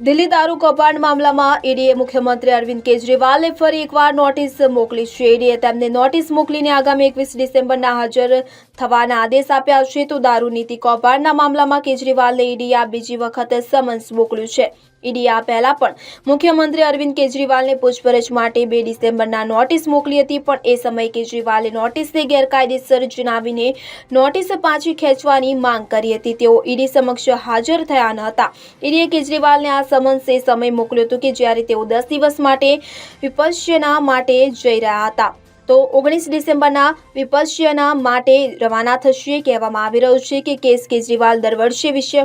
દિલ્હી દારૂ કૌભાંડ મામલામાં ઈડીએ મુખ્યમંત્રી અરવિંદ કેજરીવાલને ફરી એકવાર નોટિસ મોકલી છે. ઈડીએ તેમને નોટિસ મોકલીને આગામી એકવીસ ડિસેમ્બરના હાજર થવાના આદેશ આપ્યા છે. તો દારૂ નીતિ કૌભાંડના મામલામાં કેજરીવાલને ઈડીએ આ બીજી વખત સમન્સ મોકલ્યું છે. ઈડીએ આ પહેલા પણ. મુખ્યમંત્રી અરવિંદ કેજરીવાલને પૂછપરછ માટે બે ડિસેમ્બરના નોટિસ મોકલી હતી, પણ એ સમયે કેજરીવાલે નોટિસને ગેરકાયદેસર જણાવીને નોટિસ પાછી ખેંચવાની માંગ કરી હતી. તેઓ ઈડી સમક્ષ હાજર થયા ન હતા. ઈડીએ કેજરીવાલને આ સમન્સ સમય મોકલ્યો હતો કે જ્યારે તેઓ દસ દિવસ માટે વિપક્ષના માટે જઈ રહ્યા હતા. તો ઓગણીસ ડિસેમ્બરના વિપશ્યના માટે રવાના થશે. કહેવામાં આવી રહ્યું છે કે કેસ કેજરીવાલ દર વર્ષે વિશે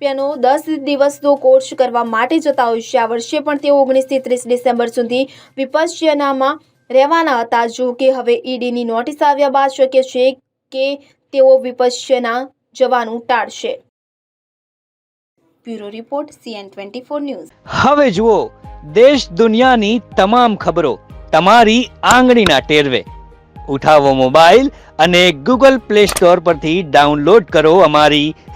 રૂપિયાનો દસ દિવસનો કોર્સ કરવા માટે જતા હોય છે. આ વર્ષે પણ તેઓ ઓગણીસથી ત્રીસ ડિસેમ્બર સુધી વિપશ્યનામાં રહેવાના હતા. જો કે હવે ઈડીની નોટિસ આવ્યા બાદ શક્ય છે કે તેઓ વિપશ્યના જવાનું ટાળશે. Bureau report, CN four news. હવે જુઓ, દેશ દુનિયાની તમામ ખબરો તમારી આંગળીના ટેરવે. ઉઠાવો મોબાઈલ અને ગૂગલ પ્લે સ્ટોર પરથી ડાઉનલોડ કરો અમારી